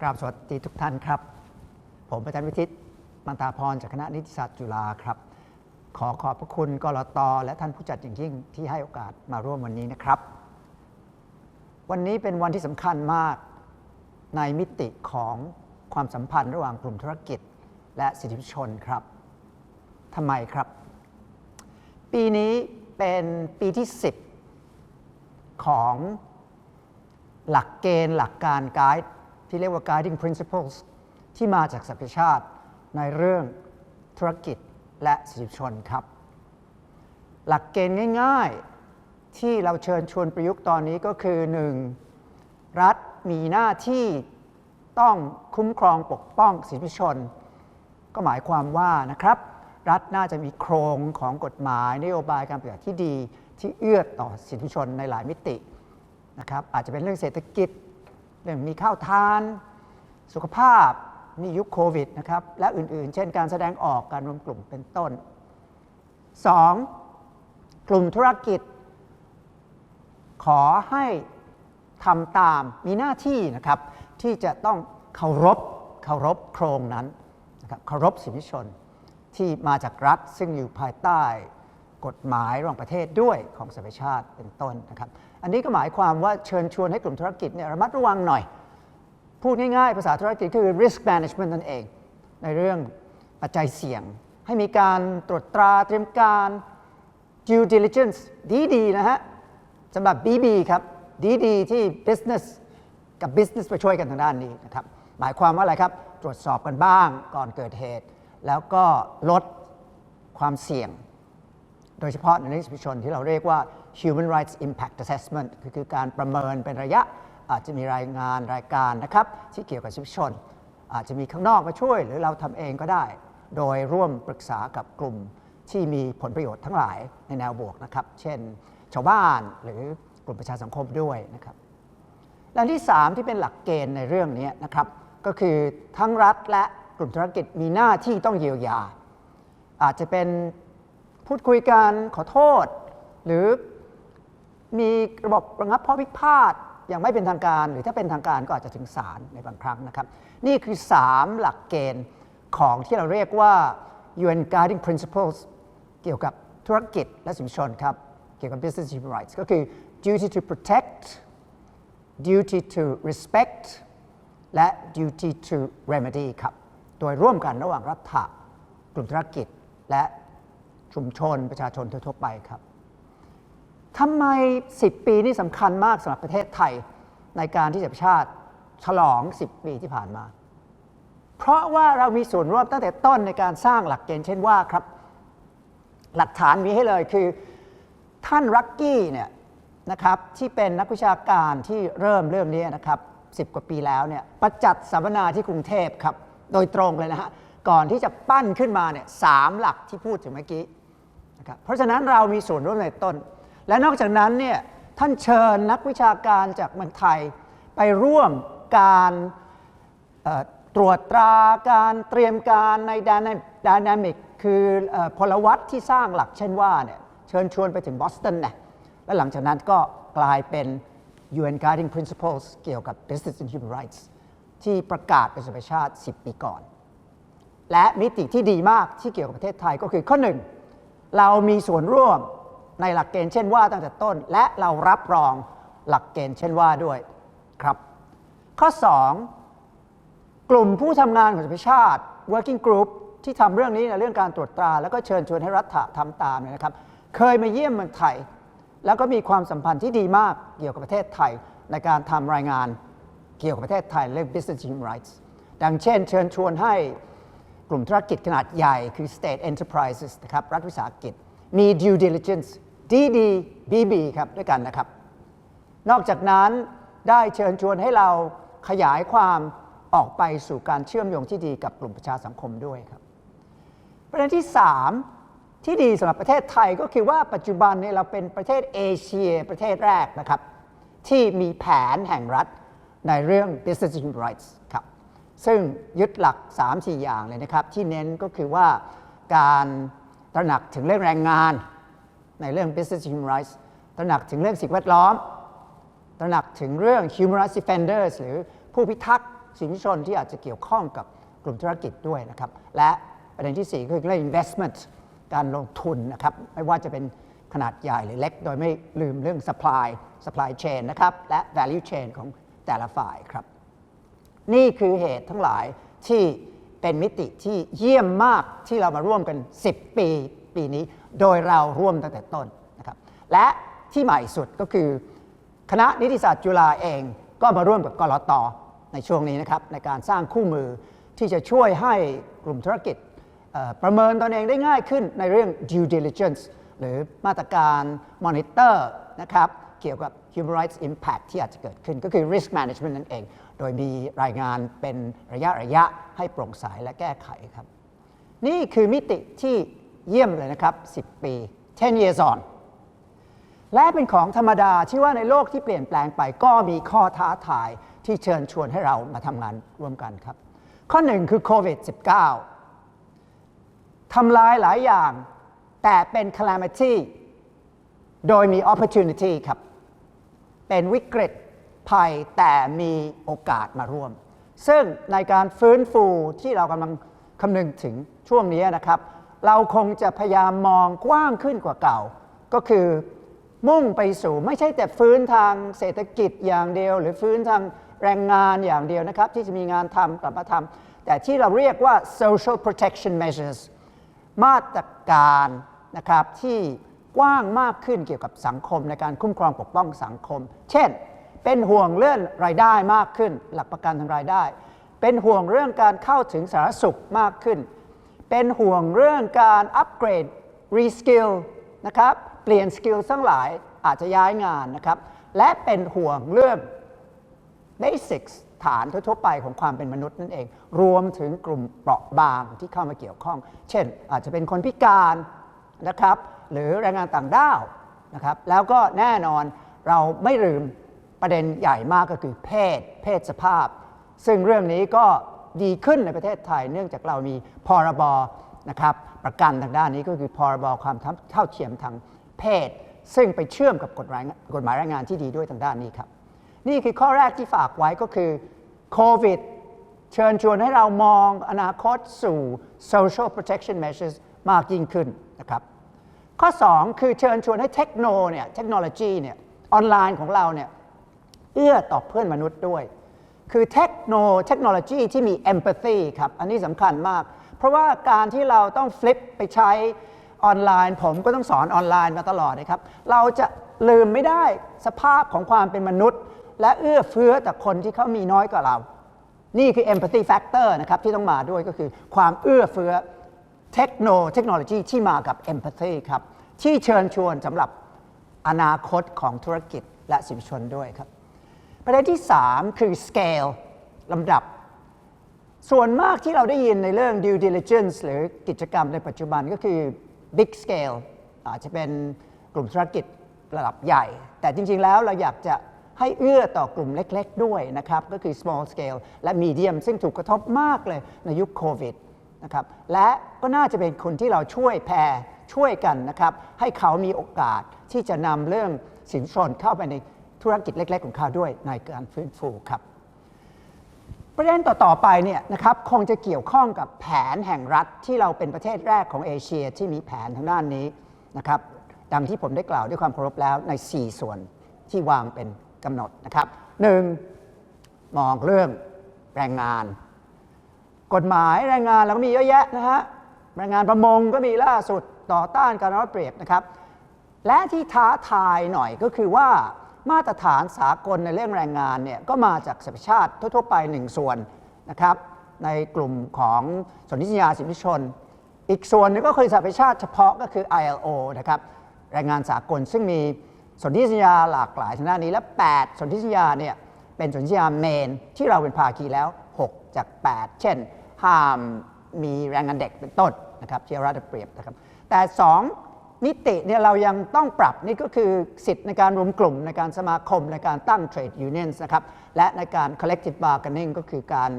กราบสวัสดีทุกท่านครับ ผมอาจารย์วิทิตมันตาพรจากคณะนิติศาสตร์จุฬาครับ ขอขอบพระคุณกรตและท่านผู้จัดอย่างยิ่งที่ให้โอกาสมาร่วมวันนี้นะครับ วันนี้เป็นวันที่สำคัญมากในมิติของความสัมพันธ์ระหว่างกลุ่มธุรกิจ และสิทธิชนครับทำไมครับ ปีนี้เป็นปีที่ 10 ของหลักเกณฑ์หลักการไกด์ ที่เรียกว่า guiding principles ที่มาจากสัพชาติในเรื่องธุรกิจและสิทธิชนครับ หลักเกณฑ์ง่าย ๆที่เราเชิญชวนประยุกต์ตอนนี้ก็คือ 1. รัฐมีหน้าที่ต้องคุ้มครองปกป้องสิทธิชน ก็หมายความว่านะครับ รัฐน่าจะมีโครงของกฎหมายนโยบายการปฏิบัติที่ดีที่เอื้อต่อสิทธิชนในหลายมิตินะครับอาจจะเป็นเรื่องเศรษฐกิจ มีข้าวทาน สุขภาพมียุคโควิดนะครับและอื่นๆ เช่นการแสดงออกการรวมกลุ่มเป็นต้น 2. กลุ่มธุรกิจ ขอให้ทำตามมีหน้าที่นะครับ ที่จะต้องเคารพเคารพโครงนั้นนะครับเคารพสิทธิชนที่มาจากรัฐซึ่งอยู่ภายใต้ กฎหมายระหว่างประเทศด้วยของสหประชาติเป็นต้นนะครับ อันนี้ก็หมายความว่าเชิญชวนให้กลุ่มธุรกิจเนี่ยระมัดระวังหน่อย พูดง่ายๆ ภาษาธุรกิจคือ risk management นั่นเอง ในเรื่องปัจจัยเสี่ยง ให้มีการตรวจตราเตรียมการ due diligence ดีๆนะฮะสำหรับ BB ครับดีๆที่ business กับ business ไปช่วยกันทางด้านนี้นะครับหมายความว่าอะไรครับ ตรวจสอบกันบ้างก่อนเกิดเหตุ แล้วก็ลดความเสี่ยง โดยเฉพาะในนิติชนที่เราเรียกว่า human rights impact assessment คือการประเมินเป็นระยะอาจจะมีรายงานรายการนะครับที่เกี่ยวกับชีวิตชน อาจจะมีข้างนอกมาช่วย หรือเราทำเองก็ได้ โดยร่วมปรึกษากับกลุ่มที่มีผลประโยชน์ทั้งหลายในแนวบวกนะครับ เช่น ชาวบ้านหรือกลุ่มประชาสังคมด้วยนะครับและที่ 3 ที่เป็นหลักเกณฑ์ในเรื่องนี้นะครับ ก็คือทั้งรัฐและกลุ่มธุรกิจมีหน้าที่ต้องเยียวยา อาจจะเป็น พูดคุยกันขอโทษ หรือมีระบบระงับข้อพิพาทอย่างไม่เป็นทางการ หรือถ้าเป็นทางการก็อาจจะถึงศาลในบางครั้งนะครับ นี่คือ 3 หลักเกณฑ์ของที่เราเรียกว่า UN Guiding Principles เกี่ยวกับธุรกิจและสินชนครับ เกี่ยวกับ business human rights ก็คือ duty to protect duty to respect และ duty to remedy ครับ โดยร่วมกันระหว่างรัฐกลุ่มธุรกิจและ ชุมชนประชาชนทั่วไปครับทำไม 10 ปีนี่สำคัญมากสำหรับประเทศไทยในการที่จะชาติฉลอง 10 ปีที่ผ่านมา เพราะว่าเรามีส่วนร่วมตั้งแต่ต้นในการสร้างหลักเกณฑ์เช่นว่าครับ หลักฐานมีให้เลยคือท่านรักกี้เนี่ยนะครับที่เป็นนักวิชาการที่เริ่มเรื่องนี้นะครับสิกว่าปีแล้วเนี่ยประจัดสัมมนาที่กรุงเทพครับ โดยตรงเลยนะฮะก่อนที่จะปั้นขึ้นมาเนี่ยสามหลักที่พูดถึงเมื่อกี้ นะครับเพราะฉะนั้นเรามีส่วนร่วมในต้น และนอกจากนั้นเนี่ยท่านเชิญนักวิชาการจากเมืองไทย ไปร่วมการตรวจตราการเตรียมการในดานามิกคือพลวัตที่สร้างหลักเช่นว่าเนี่ยเชิญชวนไปถึงบอสตันนะและหลังจากนั้นก็กลายเป็น UN Guiding Principles เกี่ยวกับ Business and Human Rights ที่ประกาศเป็นสมัยชาติ 10 ปีก่อน และมิติที่ดีมากที่เกี่ยวกับประเทศไทยก็คือข้อหนึ่ง เรามีส่วนร่วมในหลักเกณฑ์เช่นว่าตั้งแต่ต้น และเรารับรองหลักเกณฑ์เช่นว่าด้วยครับ ข้อ 2 กลุ่มผู้ทำงานของสหประชาติ working group ที่ทำเรื่องนี้ในเรื่องการตรวจตรา แล้วก็เชิญชวนให้รัฐทำตามเนี่ยนะครับ เคยมาเยี่ยมเมืองไทย แล้วก็มีความสัมพันธ์ที่ดีมากเกี่ยวกับประเทศไทย ในการทำรายงานเกี่ยวกับประเทศไทยเรื่อง business human rights ดังเช่น เชิญชวนให้ กลุ่มธุรกิจขนาดใหญ่คือ state enterprises นะครับรัฐวิสาหกิจ มี due diligence DD BB ครับด้วยกันนะครับ นอกจากนั้นได้เชิญชวนให้เราขยายความออกไปสู่การเชื่อมโยงที่ดีกับกลุ่มประชาสังคมด้วยครับ ประเด็นที่ 3 ที่ดีสำหรับประเทศไทยก็คือว่าปัจจุบันเนี้เราเป็นประเทศเอเชียประเทศแรกนะครับ ที่มีแผนแห่งรัฐในเรื่อง business rights ครับ ซึ่งยึดหลัก 3-4 อย่างเลยนะครับ ที่เน้นก็คือว่าการตระหนักถึงเรื่องแรงงาน ในเรื่อง business human rights ตระหนักถึงเรื่องสิ่งแวดล้อม ตระหนักถึงเรื่อง human rights defenders หรือผู้พิทักษ์สินชนที่อาจจะเกี่ยวข้องกับกลุ่มธุรกิจด้วยนะครับ และประเด็นที่ 4 คือเรื่อง investment การลงทุนนะครับ ไม่ว่าจะเป็นขนาดใหญ่หรือเล็ก โดยไม่ลืมเรื่อง supply supply chain นะครับ และ value chain ของแต่ละฝ่ายครับ นี่คือเหตุทั้งหลายที่เป็นมิติที่เยี่ยมมากที่เรามาร่วมกัน 10 ปีปีนี้ โดยเราร่วมตั้งแต่ต้นนะครับและที่ใหม่สุดก็คือ คณะนิติศาสตร์จุฬาเองก็มาร่วมกับกรตในช่วงนี้นะครับในการสร้างคู่มือที่จะช่วยให้กลุ่มธุรกิจประเมินตนเองได้ง่ายขึ้นในเรื่อง due diligence หรือมาตรการ monitor นะครับเกี่ยวกับ human rights impact ที่อาจจะเกิดขึ้นก็คือ risk management นั่นเอง โดยมีรายงานเป็นระยะระยะให้โปร่งใสและแก้ไขครับ นี่คือมิติที่เยี่ยมเลยนะครับ 10 ปี 10 years on และเป็นของธรรมดาที่ว่าในโลกที่เปลี่ยนแปลงไปก็มีข้อท้าทายที่เชิญชวนให้เรามาทำงานร่วมกันครับ ข้อหนึ่งคือโควิด -19 ทำลายหลายอย่างแต่เป็น calamity โดยมี opportunity ครับ เป็นวิกฤต ภัยแต่มีโอกาสมาร่วม ซึ่งในการฟื้นฟูที่เรากำลังคำนึงถึงช่วงนี้นะครับ เราคงจะพยายามมองกว้างขึ้นกว่าเก่า ก็คือมุ่งไปสู่ไม่ใช่แต่ฟื้นทางเศรษฐกิจอย่างเดียว หรือฟื้นทางแรงงานอย่างเดียวนะครับ ที่จะมีงานทำกลับมาทำแต่ที่เราเรียกว่า social protection measures มาตรการนะครับที่กว้างมากขึ้นเกี่ยวกับสังคมในการคุ้มครองปกป้องสังคม เช่น เป็นห่วงเรื่องรายได้มากขึ้น หลักประกันทางรายได้ เป็นห่วงเรื่องการเข้าถึงสาธารณสุขมากขึ้น เป็นห่วงเรื่องการอัปเกรดรีสกิลนะครับเปลี่ยนสกิลทั้งหลายอาจจะย้ายงานนะครับ และเป็นห่วงเรื่อง Basics ฐานทั่วๆไปของความเป็นมนุษย์นั่นเอง รวมถึงกลุ่มเปราะบางที่เข้ามาเกี่ยวข้อง เช่น อาจจะเป็นคนพิการนะครับ หรือแรงงานต่างด้าวนะครับ แล้วก็แน่นอนเราไม่ลืม ประเด็นใหญ่มากก็คือเพศ เพศสภาพ ซึ่งเรื่องนี้ก็ดีขึ้นในประเทศไทย เนื่องจากเรามีพรบนะครับประกันทางด้านนี้ก็คือพรบความเท่าเทียมทางเพศ ซึ่งไปเชื่อมกับกฎหมายกฎหมายแรงงานที่ดีด้วยทางด้านนี้ครับ นี่คือข้อแรกที่ฝากไว้ก็คือโควิดเชิญชวนให้เรามองอนาคตสู่ social protection measures มากยิ่งขึ้นนะครับข้อ 2 คือเชิญชวนให้เทคโนเนี่ยเทคโนโลยีเนี่ยออนไลน์ของเราเนี่ย เอื้อต่อเพื่อนมนุษย์ด้วย คือเทคโนเทคโนโลยีที่มี empathy ครับ อันนี้สำคัญมาก เพราะว่าการที่เราต้องฟลิปไปใช้ออนไลน์ ผมก็ต้องสอนออนไลน์มาตลอดนะครับ เราจะลืมไม่ได้สภาพของความเป็นมนุษย์ และเอื้อเฟื้อแต่คนที่เขามีน้อยกว่าเรา นี่คือ empathy factor นะครับ ที่ต้องมาด้วยก็คือความเอื้อเฟื้อเทคโนเทคโนโลยีที่มากับ empathy ครับ ที่เชิญชวนสำหรับอนาคตของธุรกิจและสินชนด้วยครับ ประเด็นที่ 3 คือ scale ลำดับ ส่วนมากที่เราได้ยินในเรื่อง due diligence หรือกิจกรรมในปัจจุบันก็คือ big scale อาจจะเป็นกลุ่มธุรกิจระดับใหญ่ แต่จริง ๆ แล้วเราอยากจะให้เอื้อต่อกลุ่มเล็ก ๆ ด้วยนะครับ ก็คือ small scale และ medium ซึ่งถูกกระทบมากเลยในยุคโควิดนะครับ และก็น่าจะเป็นคนที่เราช่วยแพรช่วยกันนะครับ ให้เขามีโอกาสที่จะนำเรื่องสินชนเข้าไปใน ธุรกิจเล็ก ๆ ของเขาด้วยในการฟื้นฟูครับ ประเด็นต่อ ๆ ไปเนี่ยนะครับคงจะเกี่ยวข้องกับแผนแห่งรัฐที่เราเป็นประเทศแรกของเอเชียที่มีแผนทางด้านนี้นะครับดังที่ผมได้กล่าวด้วยความเคารพแล้วใน 4 ส่วนที่วางเป็นกำหนดนะครับ 1. มองเรื่องแรงงาน กฎหมายแรงงานเราก็มีเยอะแยะนะฮะแรงงานประมงก็มีล่าสุดต่อต้านการเอาเปรียบนะครับ และที่ท้าทายหน่อยก็คือว่า มาตรฐานสากลในเรื่องแรงงานเนี่ยก็มาจากสหประชาติทั่วๆไปหนึ่งส่วนนะครับในกลุ่มของสนธิสัญญาสิทธิชน อีกส่วนนึงก็คือสหประชาติเฉพาะก็คือ ILO นะครับแรงงานสากลซึ่งมีสนธิสัญญาหลากหลายทางด้านนี้และ 8 สนธิสัญญาเนี่ยเป็นสนธิสัญญาเมนที่เราเป็นภาคีแล้ว 6 จาก 8 เช่น ห้ามมีแรงงานเด็กเป็นต้นนะครับที่รัฐเปรียบนะครับแต่ 2 มิติเนี่ยเรายังต้องปรับนี่ก็คือสิทธิ์ในการรวมกลุ่มในการสมาคมในการตั้ง trade unions นะครับ และในการ collective bargaining ก็คือการ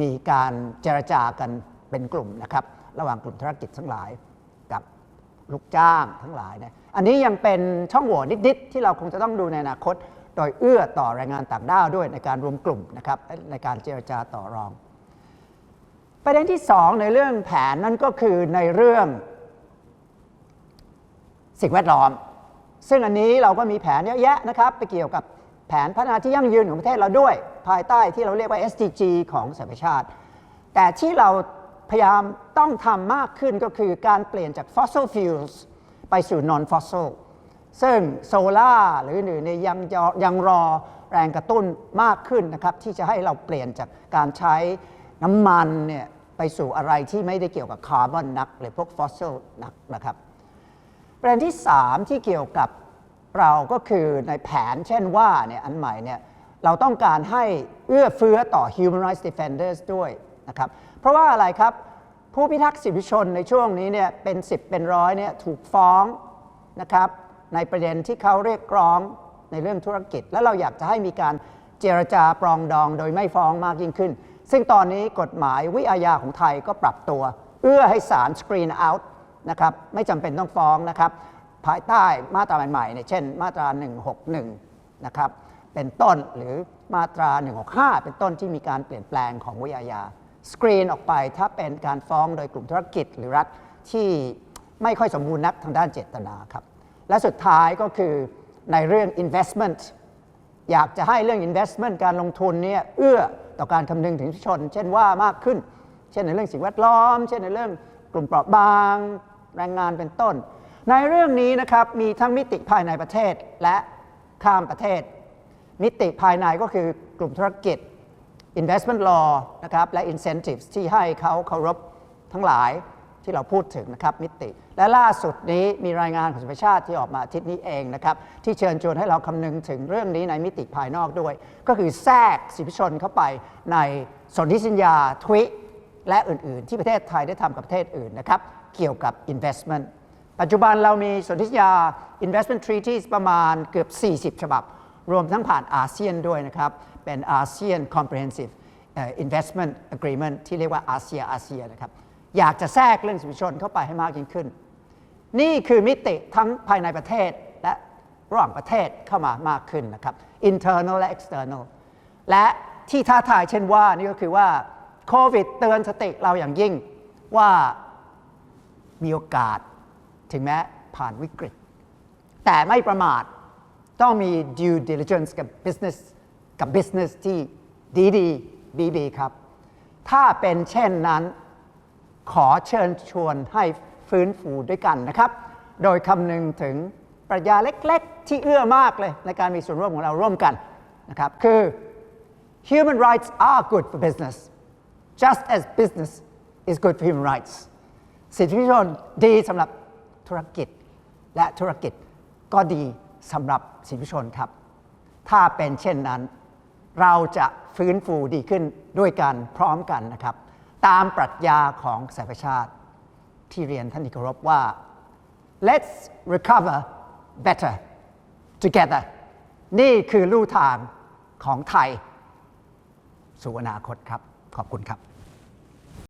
มีการเจรจากันเป็นกลุ่มนะครับ ระหว่างกลุ่มธุรกิจทั้งหลาย กับลูกจ้างทั้งหลายเนี่ยอันนี้ยังเป็นช่องโหว่นิดๆที่เราคงจะต้องดูในอนาคต โดยเอื้อต่อแรงงานต่างด้าวด้วยในการรวมกลุ่มนะครับในการเจรจาต่อรอง ประเด็นที่สองในเรื่องแผนนั่นก็คือในเรื่อง สิ่งแวดล้อม ซึ่งอันนี้เราก็มีแผนเยอะแยะนะครับ ไปเกี่ยวกับแผนพัฒนาที่ยั่งยืนของประเทศเราด้วย ภายใต้ที่เราเรียกว่า SDG ของสหประชาชาติ แต่ที่เราพยายามต้องทำมากขึ้นก็คือการเปลี่ยนจาก fossil fuels ไปสู่ non fossil ซึ่งโซล่าหรืออื่นเนี่ยยังยังรอแรงกระตุ้นมากขึ้นนะครับ ที่จะให้เราเปลี่ยนจากการใช้น้ำมันเนี่ยไปสู่อะไรที่ไม่ได้เกี่ยวกับคาร์บอนนัก หรือพวกฟอสซิลนักนะครับ ประเด็นที่ 3 ที่เกี่ยวกับเราก็คือในแผนเช่นว่าเนี่ยอันใหม่เนี่ยเราต้องการให้เอื้อเฟื้อต่อ human rights defenders ด้วยนะครับเพราะว่าอะไรครับผู้พิทักษ์สิทธิชนในช่วงนี้เนี่ยเป็น 10 เป็นร้อยเนี่ยถูกฟ้องนะครับในประเด็นที่เขาเรียกร้องในเรื่องธุรกิจ แล้วเราอยากจะให้มีการเจรจาปรองดองโดยไม่ฟ้องมากยิ่งขึ้น ซึ่งตอนนี้กฎหมายวิอาญาของไทยก็ปรับตัว เอื้อให้ศาลสกรีนเอาท์ นะครับไม่จำเป็นต้องฟ้องนะครับภายใต้มาตราใหม่ๆเนี่ยเช่น มาตรา 161 นะครับเป็นต้นหรือมาตรา 165 เป็นต้นที่มีการเปลี่ยนแปลงของวิอาญาสกรีนออกไปถ้าเป็นการฟ้องโดยกลุ่มธุรกิจหรือรัฐที่ไม่ค่อยสมบูรณ์นักทางด้านเจตนาครับ และสุดท้ายก็คือในเรื่อง investment อยากจะให้เรื่อง investment การลงทุนเนี่ยเอื้อต่อการคำนึงถึงชน เช่นว่ามากขึ้น เช่นในเรื่องสิ่งแวดล้อม เช่นในเรื่องกลุ่มเปราะบาง แรงงานเป็นต้น ในเรื่องนี้นะครับมีทั้งมิติภายในประเทศและข้ามประเทศ มิติภายในก็คือกลุ่มธุรกิจ investment law นะครับและ incentives ที่ให้เขาเคารพทั้งหลายที่เราพูดถึงนะครับมิติ และล่าสุดนี้มีรายงานของสหประชาติที่ออกมาอาทิตย์นี้เองนะครับที่เชิญชวนให้เราคำนึงถึงเรื่องนี้ในมิติภายนอกด้วย ก็คือแทรกสิทธิชนเข้าไปในสนธิสัญญาทวิและอื่น ๆ ที่ประเทศไทยได้ทำกับประเทศอื่นนะครับ เกี่ยวกับ investment ปัจจุบันเรามีสนธิสัญญา investment treaties ประมาณเกือบ 40 ฉบับ รวมทั้งผ่านอาเซียนด้วยนะครับ เป็นอาเซียน comprehensive investment agreement ที่เรียกว่าอาเซียอาเซียนะครับ อยากจะแทรกเรื่องสิทธิชนเข้าไปให้มากยิ่งขึ้น นี่คือมิติทั้งภายในประเทศและระหว่างประเทศเข้ามามากขึ้นนะครับ internal และ external และที่ท้าทายเช่นว่านี่ก็คือว่าโควิดเตือนสติเราอย่างยิ่งว่า มีโอกาสถึงแม้ผ่านวิกฤต แต่ไม่ประมาทต้องมี due diligence กับ business กับ business ที่ดีดีบีบีครับ ถ้าเป็นเช่นนั้นขอเชิญชวนให้ฟื้นฟูด้วยกันนะครับ โดยคำนึงถึงปรัชญาเล็กๆ ที่เอื้อมากเลยในการมีส่วนร่วมของเราร่วมกันนะครับ คือ human rights are good for business just as business is good for human rights สิทธิชนดีสำหรับธุรกิจ และธุรกิจก็ดีสำหรับสิทธิชนครับ ถ้าเป็นเช่นนั้น เราจะฟื้นฟูดีขึ้นด้วยกันพร้อมกันนะครับ ตามปรัชญาของสหประชาติที่เรียนท่านที่เคารพว่า let's recover better together นี่คือลู่ทางของไทย สู่อนาคตครับ ขอบคุณครับ